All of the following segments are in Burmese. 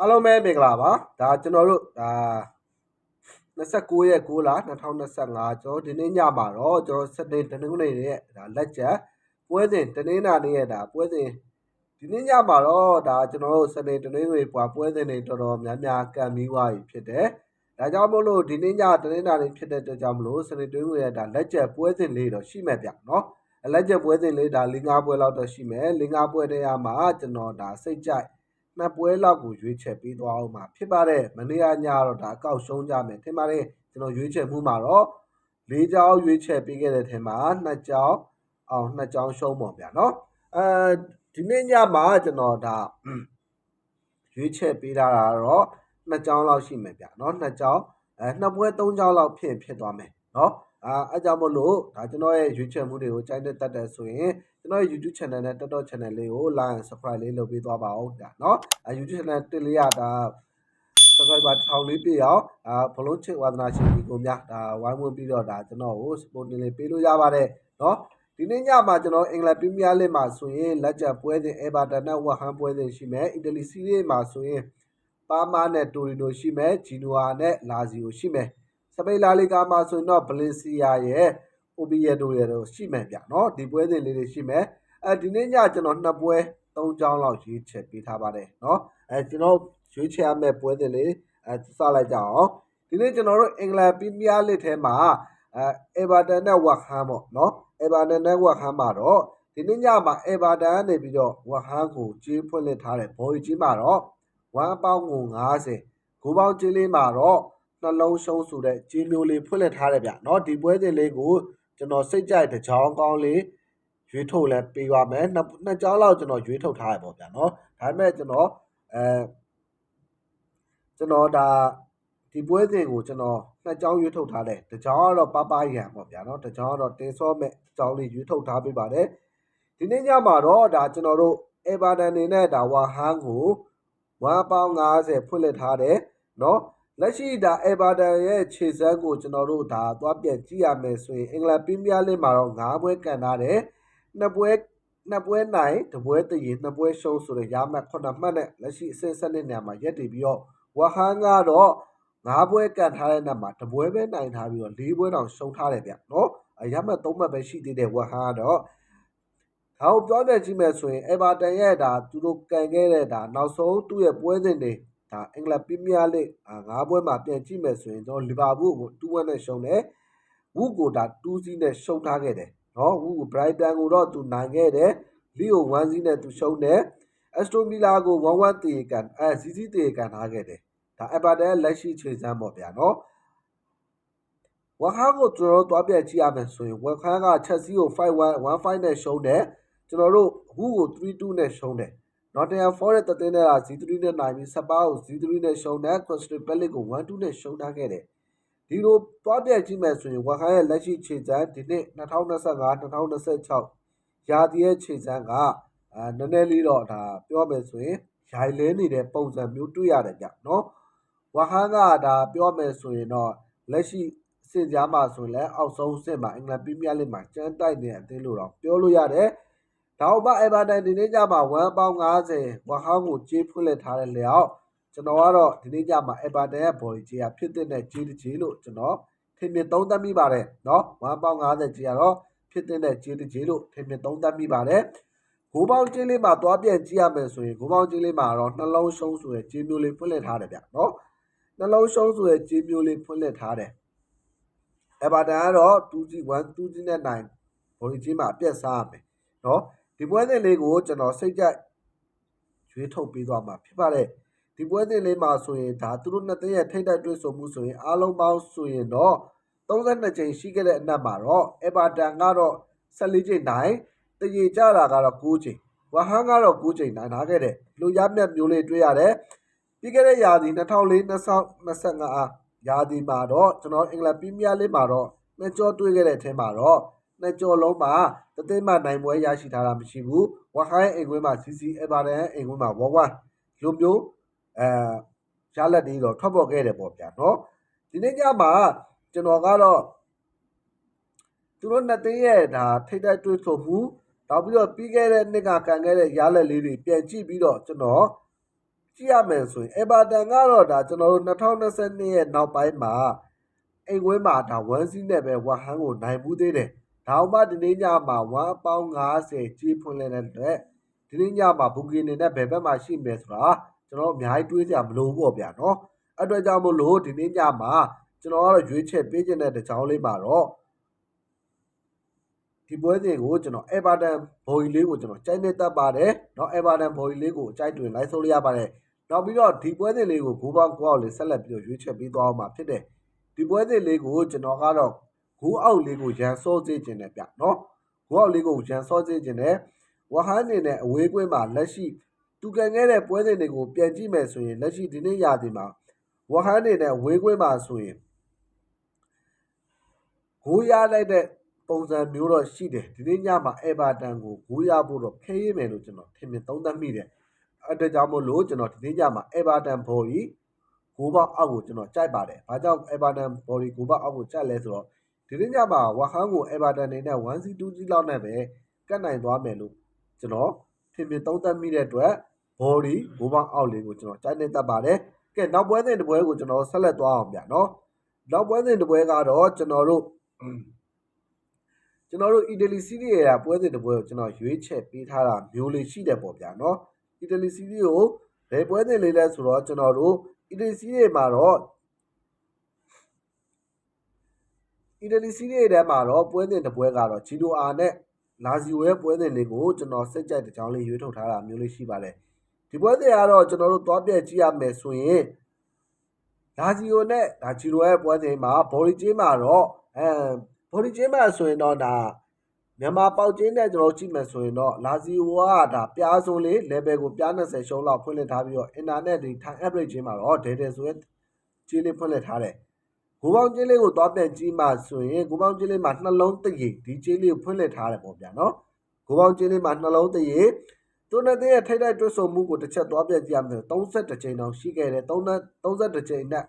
အားလုံးပဲမင်္ဂလာပါဒါကျွန်တော်တို့ဒါ29ရက်6လ2025ကျွန်တော်ဒီနေ့ညမှာတော့ကျွန်တော်စနေတနင်္ဂနွေနေ့ဒါလက်ချက်ပွဲစဉ်တနင်္လာနေ့ရတာပွဲစဉ်ဒီနေ့ညမှာတော့ဒါကျွန်တော်တို့စနေတနင်္ဂနွေပွာပွဲစဉ်တွေတော်တော်များများကံပြီးွားပြီဖြစ်တယ်ဒါကြောင့်မို့လို့ဒီနေ့ညတနင်္လာနေ့ဖြစ်တဲ့အတွက်ကြောင့်မလို့စနေတနင်္ဂနွေရတာလက်ချက်ပွဲစဉ်လေးတော့ရှိမဲ့ဗျနော်လက်ချက်ပွဲစဉ်လေးဒါ၄-၅ပွဲလောက်တော့ရှိမယ်၄-၅ပွဲတည်းရမှာကျွန်တော်ဒါစိတ်ကြိုက် နှစ်ပွဲလောက်ကိုရွေးချယ်ပေးသွားအောင်မှာဖြစ်ပါတယ်မနေ့ကညတော့ဒါအကောက်ရှုံးကြမယ်ထင်ပါတယ်ကျွန်တော်ရွေးချယ်မှုမှာတော့၄ကြောင်းရွေးချယ်ပေးခဲ့တဲ့ထင်မှာနှစ်ကြောင်းအောင်နှစ်ကြောင်းရှုံးပေါ့ဗျာနော်အဲဒီနေ့ညမှာကျွန်တော်ဒါရွေးချယ်ပေးတာတော့နှစ်ကြောင်းလောက်ရှိမယ်ဗျာနော်နှစ်ကြောင်းအဲနှစ်ပွဲသုံးကြောင်းလောက်ဖြစ်ဖြစ်သွားမယ်နော် အာအဲကြောင့်မို့လို့ဒါကျွန်တော်ရဲ့ရွေးချယ်မှုတွေကိုကြိုက်တဲ့တက်တယ်ဆိုရင်ကျွန်တော်ရဲ့ YouTube channel နဲ့ TikTok channel လေးကို like and subscribe လေးလုပ်ပေးသွားပါဦးဒါเนาะအဲ YouTube channel တစ်လေးရဒါ subscriber 1000လေးပြည့်အောင်အာဘလုံးချစ်ဝါသနာရှင်ဒီကိုများဒါဝိုင်းဝန်းပြီးတော့ဒါကျွန်တော်ကို support လေးပေးလို့ရပါတယ်เนาะဒီနေ့ညမှာကျွန်တော်အင်္ဂလန်ပရီးမီးယားလိမှာဆိုရင်လက်ကျန်ပွဲစဉ်အေဘာတန်နဲ့ဝက်ဟမ်ပွဲစဉ်ရှိမယ်အီတလီစီးရီးမှာဆိုရင်ပါမာနဲ့တိုရီနိုရှိမယ်ဂျီနိုအာနဲ့လာဇီယိုရှိမယ် စပိန်လာလီဂါမှာဆိုရင်တော့ဘလင်စီယာရဲ့အိုဘီယက်တို့ရဲ့ရှိမယ်ဗျနော်ဒီပွဲစဉ်လေးတွေရှိမယ်အဲဒီနေ့ညကျွန်တော်နှစ်ပွဲသုံးကြောင်းလောက်ရွေးချယ်ပေးထားပါတယ်နော်အဲကျွန်တော်ရွေးချယ်ရမယ့်ပွဲစဉ်လေးအဲစလိုက်ကြအောင်ဒီနေ့ကျွန်တော်တို့အင်္ဂလန်ပရီးမီးယားလစ်ထဲမှာအဲအေဗာတန်နဲ့ဝက်ဟမ်းပေါ့နော်အေဗာတန်နဲ့ဝက်ဟမ်းမှာတော့ဒီနေ့ညမှာအေဗာတန်ကနေပြီးတော့ဝက်ဟမ်းကိုကြေးဖွင့်လှစ်ထားတယ်ဘော်ကြီးမှာတော့1ပေါင်ကို90ဂိုးပေါင်းကြေးလေးမှာတော့ နှလုံးရှုံးဆိုတဲ့ကြေးမျိုးလေးဖွင့်လှစ်ထားတယ်ဗျเนาะဒီပွဲစဉ်လေးကိုကျွန်တော်စိတ်ကြိုက်တစ်ချောင်းကောင်းလေးရွေးထုတ်လဲပေးပါမယ်နှစ်နှစ်ကြောင်းလောက်ကျွန်တော်ရွေးထုတ်ထားရပေါ့ဗျာเนาะဒါပေမဲ့ကျွန်တော်အဲကျွန်တော်ဒါဒီပွဲစဉ်ကိုကျွန်တော်နှစ်ကြောင်းရွေးထုတ်ထားတယ်တစ်ကြောင်းကတော့ပပရန်ပေါ့ဗျာเนาะတစ်ကြောင်းကတော့တင်းစောမဲ့အကြောင်းလေးရွေးထုတ်ထားပေးပါတယ်ဒီနေ့ညမှာတော့ဒါကျွန်တော်တို့အေဗာတန်နေနဲ့ဒါဝါဟန်ကိုဝမ်ပေါင်း90ဖွင့်လှစ်ထားတယ်เนาะ လက်ရှိဒါအေဗာတန်ရဲ့ခြေစမ်းကိုကျွန်တော်တို့ဒါသွားပြန်ကြည့်ရမယ်ဆိုရင်အင်္ဂလန်ပရီးမီးယားလိမှာတော့9ပွဲကန်ထားတယ်နှစ်ပွဲနှစ်ပွဲနိုင်တပွဲတည်နှစ်ပွဲရှုံးဆိုတော့ရမှတ်9မှတ်နဲ့လက်ရှိအဆင့်7နေရာမှာရက်တည်ပြီးတော့ဝဟန်ကတော့၅ပွဲကန်ထားတဲ့နောက်မှာတပွဲပဲနိုင်ထားပြီးတော့၄ပွဲတောင်ရှုံးထားတယ်ဗျနော်ရမှတ်၃မှတ်ပဲရှိသေးတယ်ဝဟန်ကတော့ဒါကိုပြောပြကြည့်မယ်ဆိုရင်အေဗာတန်ရဲ့ဒါသူတို့ကန်ခဲ့တဲ့ဒါနောက်ဆုံးသူ့ရဲ့ပွဲစဉ်တွေ ဒါအင်္ဂလန်ပရီးမီးယားလိ၅ပွဲမှာပြန်ကြည့်မယ်ဆိုရင်ကျွန်တော်လီဗာပူးကို2-1နဲ့ရှုံးတယ်ဝုကိုဒါ2-0နဲ့ရှုံးထားခဲ့တယ်နော်ဝုကိုဘရိုက်တန်ကိုတော့သူနိုင်ခဲ့တယ်လီယို1-0နဲ့သူရှုံးတယ်အက်စတိုမီလာကို1-1တေကန်အဲစီစီတေကန်ထားခဲ့တယ်ဒါအပါတဲလက်ရှိခြေစမ်းပေါ့ဗျာနော်ဝက်ခန်းကိုကျွန်တော်တို့တွားပြကြည့်ရမယ်ဆိုရင်ဝက်ခန်းကချက်စီကို5-1 1-5နဲ့ရှုံးတယ်ကျွန်တော်တို့ဟူကို3-2နဲ့ရှုံးတယ် Nottingham Forest တသင်းနဲ့က0-3နဲ့နိုင်ပြီးစပါကို0-3နဲ့ရှုံးတယ် Crystal Palace ကို1-2နဲ့ရှုံးထားခဲ့တယ်ဒီလိုတွားပြကြည့်မယ်ဆိုရင်ဝက်ခန်းရဲ့လက်ရှိခြေစမ်းဒီနှစ်2025 2026ရာသီရဲ့ခြေစမ်းကအာနည်းနည်းလေးတော့ဒါပြောမယ်ဆိုရင်ရိုင်လဲနေတဲ့ပုံစံမျိုးတွေ့ရတယ်ဗျနော်ဝဟန်ကဒါပြောမယ်ဆိုရင်တော့လက်ရှိစင်ကြားမှာဆိုရင်လည်းအောက်ဆုံးစစ်မှာအင်္ဂလန်ပရီးမီးယားလိမှာကျန်းတိုက်နေတဲ့အသင်းလို့တော့ပြောလို့ရတယ်။ ဒါ့အပြင်အေဗာတန်ဒီနေ့ကျမှ1ပေါင်း90ဝဟန်ကိုကြေးဖွင့်လက်ထားတဲ့လျောက်ကျွန်တော်ကတော့ဒီနေ့ကျမှအေဗာတန်ရဲ့ဘော်လီကြေးကဖြစ်တဲ့ကြေးတစ်ကြေးလို့ကျွန်တော်ထင်မြင်သုံးသပ်မိပါတယ်နော်1ပေါင်း90ကြေးကတော့ဖြစ်တဲ့ကြေးတစ်ကြေးလို့ထင်မြင်သုံးသပ်မိပါတယ်။ဂိုးပေါင်းကျင်းလေးမှာသွားပြန်ကြည့်ရမယ်ဆိုရင်ဂိုးပေါင်းကျင်းလေးမှာတော့နှလုံးရှုံးဆိုတဲ့ကြေးမျိုးလေးဖွင့်လက်ထားတယ်ဗျနော်။နှလုံးရှုံးဆိုတဲ့ကြေးမျိုးလေးဖွင့်လှစ်ထားတယ်။အဘာတန်ကတော့ 2G1 2G နဲ့9ဘော်ဒီကြီးမှာအပြက်စားရမယ်။နော် ဒီပွဲစဉ်လေးကိုကျွန်တော်စိတ်ကြိုက်ရွေးထုတ်ပေးသွားမှာဖြစ်ပါတယ်။ဒီပွဲစဉ်လေးမှာဆိုရင်ဒါသူတို့နှစ်သိန်းရဲ့ထိတ်တိုက်တွေ့ဆုံမှုဆိုရင်အားလုံးပေါင်းဆိုရင်တော့32ချိန်ရှိခဲ့တဲ့အနက်မှာတော့အဘာတန်ကတော့14ချိန်နိုင်တရေကြတာကတော့9ချိန်ဝဟန်ကတော့9ချိန်နိုင်ထားခဲ့တယ်လူရမြတ်မျိုးလေးတွေ့ရတယ်ပြီးခဲ့တဲ့ရာသီ2024-25အားရာသီမှာတော့ကျွန်တော်အင်္ဂလန်ပရီးမီးယားလိမှာတော့နှစ်ကြောတွေ့ခဲ့တဲ့အထက်မှာတော့ နှစ်ကြောလုံးမှာတသိန်းမှနိုင်ပွဲရရှိထားတာမရှိဘူးဝဟိုင်းအိမ်ကွင်းမှာ CC အဗာဒန်အိမ်ကွင်းမှာဝဝလိုမျိုးအဲရလက်တွေတော့ထွက်ပေါ်ခဲ့တယ်ပေါ့ဗျာနော်ဒီနေ့ညမှာကျွန်တော်ကတော့သူတို့နှစ်သိန်းရဲ့ဒါထိတ်တိုက်တွေ့ဆုံမှုနောက်ပြီးတော့ပြီးခဲ့တဲ့နှစ်ကကန်ခဲ့တဲ့ရလက်လေးတွေပြန်ကြည့်ပြီးတော့ကျွန်တော်ကြည့်ရမယ်ဆိုရင် Everton ကတော့ဒါကျွန်တော်တို့2022ရဲ့နောက်ပိုင်းမှာအိမ်ဝင်းမှာဒါ1စီးနဲ့ပဲဝက်ဟန်ကိုနိုင်ဘူးသေးတယ်။ ဒါမှဒီနေ့ညမှာ1ပေါင်း90ကြီးဖွင့်lênတဲ့အတွက်ဒီနေ့ညမှာဘူကီနေနဲ့ဘယ်ဘက်မှာရှိမယ်ဆိုတာကျွန်တော်အများကြီးတွေးကြမလို့ပေါ့ဗျာနော်။အဲ့အတွက်ကြောင့်မို့လို့ဒီနေ့ညမှာကျွန်တော်ကတော့ရွေးချက်ပေးခြင်းတဲ့တကြောင်လေးမှာတော့ဒီပွဲစဉ်ကိုကျွန်တော် Everton ဘော်ကြီးလေးကိုကျွန်တော်ကြိုက်နေတတ်ပါတယ်เนาะ Everton ဘော်ကြီးလေးကိုအကြိုက်တွင်လိုက်ဆိုးလို့ရပါတယ်နောက်ပြီးတော့ဒီပွဲစဉ်လေးကိုဂိုးပေါင်းကိုအောက်လေးဆက်လက်ပြီးတော့ရွေးချယ်ပေးသွားအောင်မှာဖြစ်တယ်ဒီပွဲစဉ်လေးကိုကျွန်တော်ကတော့ ဂိုးအောက်လေးကိုရန်စောစေခြင်းနဲ့ဗျနော်ဂိုးအောက်လေးကိုရန်စောစေခြင်းနဲ့ဝဟန်းနေနဲ့အဝေးကွင်းမှာလက်ရှိတူကန်ခဲ့တဲ့ပွဲစဉ်တွေကိုပြန်ကြည့်မယ်ဆိုရင်လက်ရှိဒီနေ့ရာသီမှာဝဟန်းနေနဲ့ဝေးကွင်းမှာဆိုရင်ဂိုးရလိုက်တဲ့ပုံစံမျိုးတော့ရှိတယ်ဒီနေ့ညမှာအေဗာတန်ကိုဂိုးရဖို့တော့ခဲရမယ်လို့ကျွန်တော်ထင်မြင်သုံးသပ်မိတယ်အဲ့ဒါကြောင့်မို့လို့ကျွန်တော်ဒီနေ့ညမှာအေဗာတန်ဘော်ကြီးဂိုးပေါက်အောက်ကိုကျွန်တော်ကြိုက်ပါတယ်။ဘာကြောင့်အေဗာတန်ဘော်ဒီဂိုးပေါက်အောက်ကိုကြိုက်လဲဆိုတော့ ဒီနေ့ညမှာဝဟန်ကို Everton နေနဲ့ 1C 2C လောက်နဲ့ပဲကတ်နိုင်သွားမယ်လို့ကျွန်တော်ထင်မြင်သုံးသပ်မိတဲ့အတွက် Body ဂိုးပေါက်အောက်လေးကိုကျွန်တော်ကြိုက်နေတတ်ပါတယ်။ကဲနောက်ပွဲစဉ်တစ်ပွဲကိုကျွန်တော်ဆက်လက်သွားအောင်ဗျာနော်။နောက်ပွဲစဉ်တစ်ပွဲကတော့ကျွန်တော်တို့ကျွန်တော်တို့အီတလီစီးရီးရဲ့ပွဲစဉ်တစ်ပွဲကိုကျွန်တော်ရွေးချက်ပေးထားတာမျိုးလေးရှိတယ်ပေါ့ဗျာနော်အီတလီစီးရီးကိုဘယ်ပွဲစဉ်လေးလဲဆိုတော့ကျွန်တော်တို့အီတလီစီးရီးမှာတော့အီ တလီစီးရီးထဲမှာတော့ပွဲစဉ်တစ်ပွဲကတော့ဂျီနိုအာနဲ့လာဇီယိုရဲ့ပွဲစဉ်လေးကိုကျွန်တော်စိတ်ကြိုက်တဲ့ကြောင်းလေးရွေးထုတ်ထားတာမျိုးလေးရှိပါတယ်ဒီပွဲစဉ်ကတော့ကျွန်တော်တို့သွားပြက်ကြည့်ရမယ်ဆိုရင်လာဇီယိုနဲ့ဒါဂျီရိုရဲ့ပွဲစဉ်မှာဘော်လီဂျင်းမှာတော့အဲဘော်ဒီကျင်းမှာဆိုရင်တော့ဒါမြန်မာပေါက်ကျင်းနဲ့ကျွန်တော်ကြည့်မယ်ဆိုရင်တော့လာဇီယိုကဒါပြားစုံလေး level ကိုပြား20ရှုံးလောက်ဖွင့်လှစ်ထားပြီးတော့ internet ဒီ time average ကျင်းမှာတော့ဒဲဒဲဆိုရဲကျင်းလေးဖွင့်လှစ်ထားတယ်။ ဂိုးပေါင်းကျင်းလေးကိုသွားပြန်ကြည့်မှဆိုရင်ဂိုးပေါင်းကျင်းလေးမှာနှလုံးတရေဒီကျင်းလေးကိုဖွင့်လှစ်ထားတယ်ပေါ့ဗျာနော်။ဂိုးပေါင်းကျင်းလေးမှာနှလုံးတရေသူနဲ့တဲ့ထိတ်တိုက်တွတ်ဆုံမှုကိုတစ်ချက်သွားပြန်ကြည့်ရမယ်32ချိန်တောင်ရှိခဲ့တယ်32ချိန်နဲ့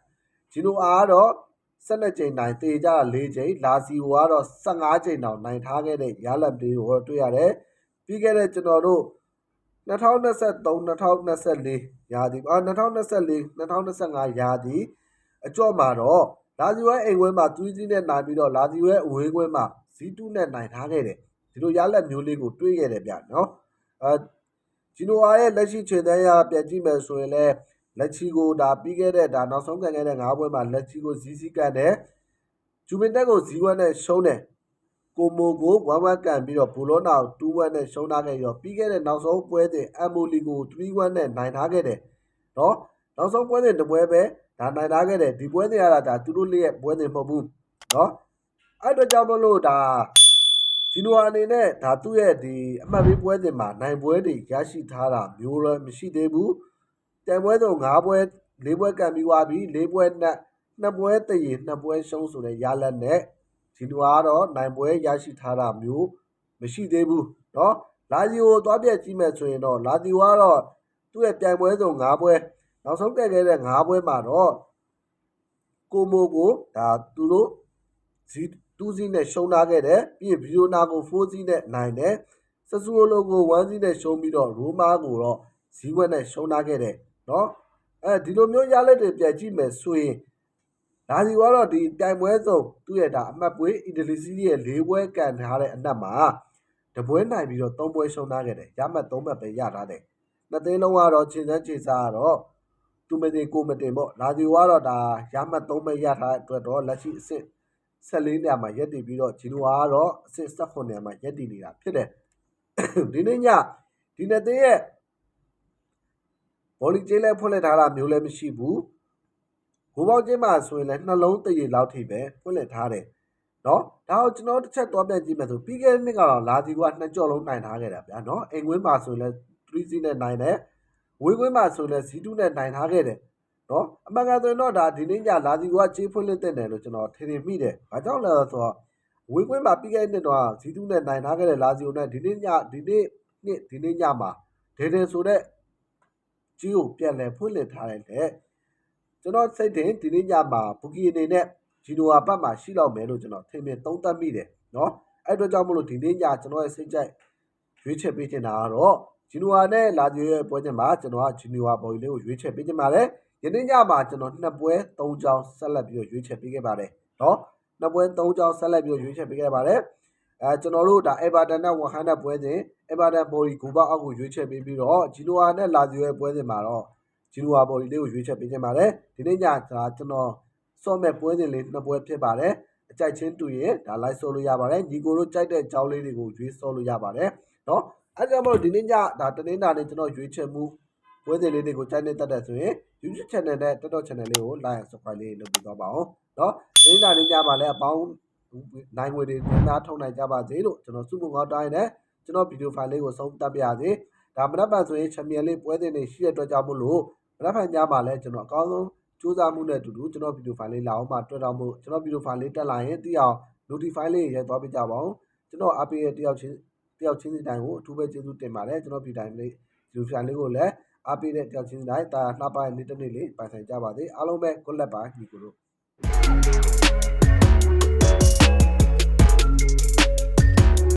ဂျီနိုအာကတော့12ကြိမ်နိုင်တေကြ4ကြိမ်လာစီဝါကတော့15ကြိမ်တောင်နိုင်ထားခဲ့တဲ့ရလဒ်လေးကိုတွေ့ရတယ်ပြီးခဲ့တဲ့ကျွန်တော်တို့2023 2024ရာသီအာ2024 2025ရာသီအကြော့မှာတော့ လာစီဝဲအိမ်ဝဲမှာ3စီးနဲ့နိုင်ပြီးတော့လာစီဝဲအဝေးကွင်းမှာ Z2 နဲ့နိုင်ထားခဲ့တယ်ဒီလိုရလဒ်မျိုးလေးကိုတွေ့ခဲ့တယ်ဗျနော်အဲဂျီနိုအာရဲ့လက်ရှိခြေတန်းရပြန်ကြည့်မယ်ဆိုရင်လည်းလက်ချီကိုဒါပြီးခဲ့တဲ့ဒါနောက်ဆုံးကန်ခဲ့တဲ့၅ပွဲမှာလက်ချီကိုဇီးစီကန်တယ်ဂျူဗင်တက်ကိုဇီးဝက်နဲ့ရှုံးတယ်ကိုမိုကိုဝမ်ဝမ်ကန်ပြီးတော့ဘူလောနာကို2ဝက်နဲ့ရှုံးထားခဲ့ပြီးတော့ပြီးခဲ့တဲ့နောက်ဆုံးပွဲစဉ်အမ်မိုလီကို3ဝက်နဲ့နိုင်ထားခဲ့တယ်နော် နောက်ဆုံးပွဲစဉ်တစ်ပွဲပဲဒါနိုင်ထားခဲ့တယ်ဒီပွဲစဉ်ရတာဒါသူတို့လေးရဲ့ပွဲစဉ်မဟုတ်ဘူးနော်အဲ့တော့ကြောင့်မလို့ဒါဂျီနိုအနေနဲ့ဒါသူ့ရဲ့ဒီအမှတ်ပေးပွဲစဉ်မှာနိုင်ပွဲတွေရရှိထားတာမျိုးတော့မရှိသေးဘူးတန်ပွဲစုံ၅ပွဲ၄ပွဲကန်ပြီးသွားပြီ၄ပွဲနဲ့နှစ်ပွဲတည်ရင်နှစ်ပွဲရှုံးဆိုတဲ့ရလဒ်နဲ့ဂျီနိုကတော့နိုင်ပွဲရရှိထားတာမျိုးမရှိသေးဘူးเนาะလာဇီကိုသွားပြက်ကြည့်မယ်ဆိုရင်တော့လာဇီကတော့သူ့ရဲ့ပြိုင်ပွဲစုံ၅ပွဲ နောက်ဆုံးတက်ခဲ့တဲ့၅ပွဲမှာတော့ကိုမိုကိုဒါသူတို့ဇီတူးစီးနဲ့ရှုံးထားခဲ့တယ်ပြီးရင်ဗီယိုနာကို4စီးနဲ့နိုင်တယ်ဆဆူလိုကို1စီးနဲ့ရှုံးပြီးတော့ရိုမာကိုတော့ဇီဝက်နဲ့ရှုံးထားခဲ့တယ်နော်အဲဒီလိုမျိုးရလက်တွေပြန်ကြည့်မယ်ဆိုရင်လာစီကတော့ဒီတိုင်ပွဲဆုံးသူ့ရဲ့ဒါအမှတ်ပွဲအီတလီစီးရဲ့၄ပွဲကန်ထားတဲ့အနက်မှာတပွဲနိုင်ပြီးတော့၃ပွဲရှုံးထားခဲ့တယ်ရမှတ်၃မှတ်ပဲရထားတယ်နှစ်သိန်းလုံးကတော့ခြေစမ်းခြေစားကတော့ သူမတင်ကိုမတင်ပေါ့လာစီကတော့ဒါရမှတ်၃ပဲရထားတဲ့အတွက်တော့လက်ရှိအစ်စ်14နေရာမှာရက်တည်ပြီးတော့ဂျီနိုဝါကတော့အစ်စ်18နေရာမှာရက်တည်နေတာဖြစ်တယ်ဒီနေ့ညဒီနေ့တဲ့ရဲ့ဘောလီကျင်းလဲဖွင့်လှစ်ထားတာမျိုးလည်းမရှိဘူးဘိုးပေါက်ကျင်းမှာဆိုရင်လည်းနှလုံးတရည်လောက်ထိပဲဖွင့်လှစ်ထားတယ်နော်ဒါကိုကျွန်တော်တစ်ချက်သွားပြန်ကြည့်မယ်ဆိုပြီးခဲ့တဲ့နှစ်ကတော့လာစီကနှစ်ကြော့လုံးနိုင်ထားခဲ့တာဗျာနော်အိမ်ကွင်းမှာဆိုရင်လည်း3စီးနဲ့နိုင်တယ် ဝေးကွင်းမှာဆိုလဲဇီးတူးနဲ့နိုင်ထားခဲ့တယ်နော်အမှန်ကန်ဆိုရင်တော့ဒါဒီနေ့ညလာစီကချေးဖွင့်လက်တင်တယ်လို့ကျွန်တော်ထင်ထင်မိတယ်။ဘာကြောင့်လဲဆိုတော့ဝေးကွင်းမှာပြီးခဲ့တဲ့နှစ်တော့ဇီးတူးနဲ့နိုင်ထားခဲ့တဲ့လာစီကိုနဲ့ဒီနေ့ညဒီနေ့နှစ်ဒီနေ့ညမှာဒေဒင်ဆိုတဲ့ကြီးကိုပြန်လည်ဖွင့်လှစ်ထားတယ်လေကျွန်တော်စိတ်တင်ဒီနေ့ညမှာဘူကီအနေနဲ့ဂျီနိုဟာဘက်မှာရှိတော့မယ်လို့ကျွန်တော်ထင်မြင်သုံးသပ်မိတယ်နော်အဲ့တော့ကြောင့်မလို့ဒီနေ့ညကျွန်တော်ရဲ့စိတ်ကြိုက်ရွေးချယ်ပေးချင်တာကတော့ ဂျီနိုဝါနဲ့လာဂျီရဲ့ပွဲချင်းမှာကျွန်တော်ကဂျီနိုဝါဘော်ဒီလေးကိုရွေးချယ်ပေးချင်ပါတယ်ယနေ့ညမှာကျွန်တော်နှစ်ပွဲ၃ချောင်းဆက်လက်ပြီးတော့ရွေးချယ်ပေးခဲ့ပါတယ်နော်နှစ်ပွဲ၃ချောင်းဆက်လက်ပြီးတော့ရွေးချယ်ပေးခဲ့ပါတယ်အဲကျွန်တော်တို့ဒါအေဗာတန်နဲ့ဝမ်ဟန်နဲ့ပွဲစဉ်အေဗာတန်ဘော်ဒီဂူပါအောက်ကိုရွေးချယ်ပေးပြီးတော့ဂျီနိုဝါနဲ့လာဂျီရဲ့ပွဲစဉ်မှာတော့ဂျီနိုဝါဘော်ဒီလေးကိုရွေးချယ်ပေးချင်ပါတယ်ဒီနေ့ညဒါကျွန်တော်စော့မဲ့ပွဲစဉ်လေးနှစ်ပွဲဖြစ်ပါတယ်အကြိုက်ချင်းတူရင်ဒါလိုက်ဆော့လို့ရပါတယ်ညီကိုတို့ကြိုက်တဲ့ကြောင်းလေးတွေကိုရွေးဆော့လို့ရပါတယ်နော် အဲဒါကြောင့်မလို့ဒီနေ့ညဒါတနင်္လာနေ့ကျွန်တော်ရွေးချယ်မှုပွဲစဉ်လေးတွေကိုကြိုက်နေတတ်တယ်ဆိုရင် YouTube channel နဲ့ TikTok channel လေးကို like and subscribe လေးလုပ်ပြီးသွားပါအောင်နော်တနင်္လာနေ့ညမှာလည်းအပေါင်းနိုင်ငွေတွေများများထုတ်နိုင်ကြပါစေလို့ကျွန်တော်စုမှုငေါတိုင်းနဲ့ကျွန်တော်ဗီဒီယိုဖိုင်လေးကိုဆုံးသတ်ပြရစေဒါမနက်ဖြန်ဆိုရင်ချန်ပီယံလေးပွဲစဉ်တွေရှိတဲ့အတွက်ကြောင့်မို့လို့မနက်ဖြန်ညမှာလည်းကျွန်တော်အကောင်းဆုံးစူးစမ်းမှုနဲ့အတူတူကျွန်တော်ဗီဒီယိုဖိုင်လေးလာအောင်မှတွေ့တော့မို့ကျွန်တော်ဗီဒီယိုဖိုင်လေးတက်လာရင်သိအောင် notify လေးရိုက်သွားပြကြပါအောင်ကျွန်တော်အပေးရဲ့တယောက်ချင်း တယောက်ချင်းစီတိုင်းကိုအထူးပဲကျေးဇူးတင်ပါတယ်ကျွန်တော်ဗီဒီယိုတိုင်းလေးဗီဒီယိုဖိုင်လေးကိုလည်းအပေးတဲ့တယောက်ချင်းစီတိုင်းတာလှပတဲ့နေ့တစ်နေ့လေးပိုင်ဆိုင်ကြပါစေအားလုံးပဲ good luck ပါညီကိုတို့